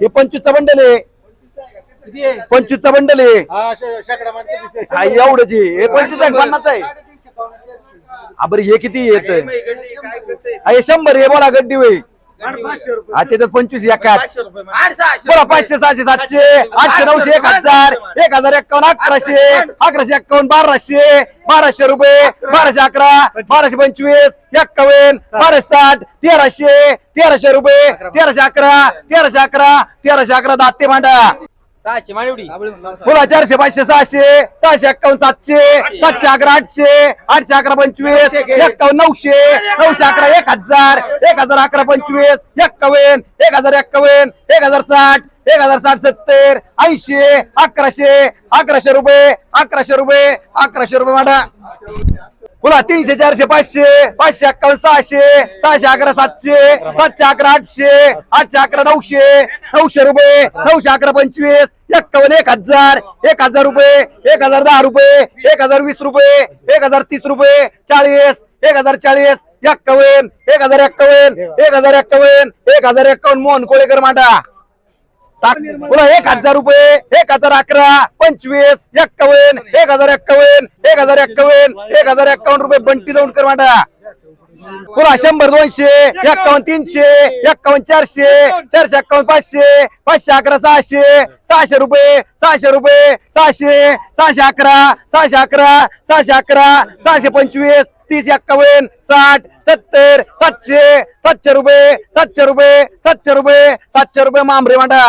हे पंचवीसचा बंडल आहे? पंचवीसचा बंडल आहे हा श- शेकडा मार्केट हा, एवढंच आहे हे पंचवीस आहे पन्नास आहे. हा बरं हे किती येत हे शंभर हे बोला गड्डी होई हा त्याच्यात पंचवीस एकात बोला पाचशे सहाशे सातशे आठशे नऊशे एक हजार एक हजार एक्कावन्न अकराशे अकराशे एक्कावन्न बाराशे बाराशे रुपये बाराशे अकरा बाराशे पंचवीस एक्कावन्न बाराशे साठ तेराशे तेराशे रुपये तेराशे अकरा तेराशे अकरा तेराशे अकरा दात ते मांडा. सहाशे बोला चारशे पाचशे सहाशे सहाशे एक्कावन्न सातशे सातशे अकरा आठशे आठशे अकरा पंचवीस एक्कावन्न नऊशे नऊशे अकरा एक हजार एक हजार अकरा पंचवीस एक्कावन्न एक हजार एक्कावन्न एक हजार साठ एक हजार साठ सत्तर ऐंशी अकराशे अकराशे रुपये अकराशे रुपये अकराशे रुपये माडा. बोला तीनशे चारशे पाचशे पाचशे अकरा सहाशे सहाशे अकरा सातशे सातशे अकरा आठशे आठशे अकरा नऊशे नऊशे रुपये नऊशे अकरा पंचवीस एक्कावन्न एक हजार एक हजार रुपये एक हजार दहा रुपये एक हजार वीस रुपये एक हजार तीस रुपये चाळीस एक हजार चाळीस एक्कावन्न एक हजार एक्कावन्न एक हजार एक्कावन्न एक हजार एक्कावन्न मोहन कोळेकर मांडा. पुन्हा एक हजार रुपये एक हजार अकरा पंचवीस एक्कावन्न एक हजार एक्कावन्न एक हजार एक्कावन्न एक हजार एक्कावन्न रुपये बंटी जाऊन कर मांडा. पुन्हा शंभर दोनशे एक्कावन्न तीनशे एक्कावन्न चारशे चारशे एक्कावन्न पाचशे पाचशे अकरा सहाशे सहाशे रुपये सहाशे रुपये सहाशे सहाशे अकरा सहाशे अकरा सहाशे अकरा सहाशे पंचवीस तीस एक्कावन्न साठ सत्तर सातशे सातशे रुपये सातशे रुपये सातशे रुपये सातशे रुपये मांबरे मांडा.